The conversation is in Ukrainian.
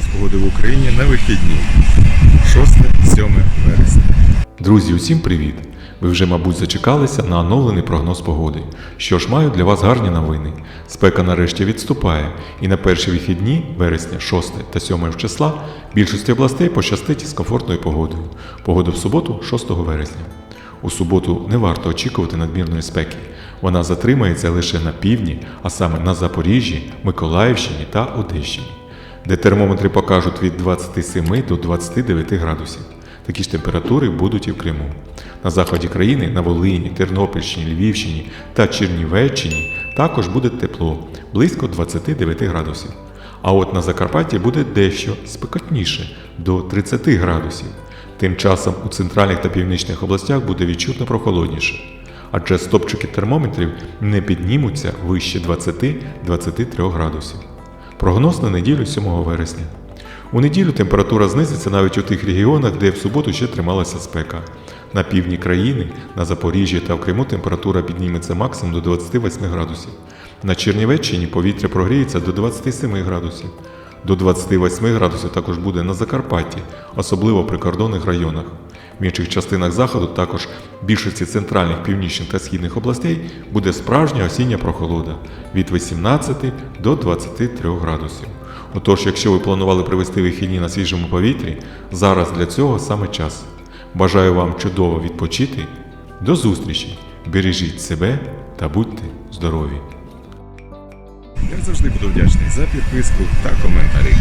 прогноз погоди в Україні на вихідні 6-7 вересня. Друзі, усім привіт! Ви вже, мабуть, зачекалися на оновлений прогноз погоди. Що ж маю для вас гарні новини. Спека нарешті відступає, і на перші вихідні, вересня 6 та 7 числа, більшості областей пощастить із комфортною погодою. Погода в суботу 6 вересня. У суботу не варто очікувати надмірної спеки. Вона затримається лише на півдні, а саме на Запоріжжі, Миколаївщині та Одещині, де термометри покажуть від 27 до 29 градусів. Такі ж температури будуть і в Криму. На заході країни, на Волині, Тернопільщині, Львівщині та Чернівеччині також буде тепло близько 29 градусів. А от на Закарпатті буде дещо спекотніше до 30 градусів. Тим часом у центральних та північних областях буде відчутно прохолодніше, адже стопчики термометрів не піднімуться вище 20-23 градусів. Прогноз на неділю 7 вересня. У неділю температура знизиться навіть у тих регіонах, де в суботу ще трималася спека. На півдні країни, на Запоріжжі та в Криму температура підніметься максимум до 28 градусів. На Чернівеччині повітря прогріється до 27 градусів. До 28 градусів також буде на Закарпатті, особливо в прикордонних районах. В інших частинах заходу також більшості центральних, північних та східних областей буде справжня осіння прохолода від 18 до 23 градусів. Отож, якщо ви планували провести вихідні на свіжому повітрі, зараз для цього саме час. Бажаю вам чудово відпочити. До зустрічі! Бережіть себе та будьте здорові! Я завжди буду вдячний за підписку та коментарі.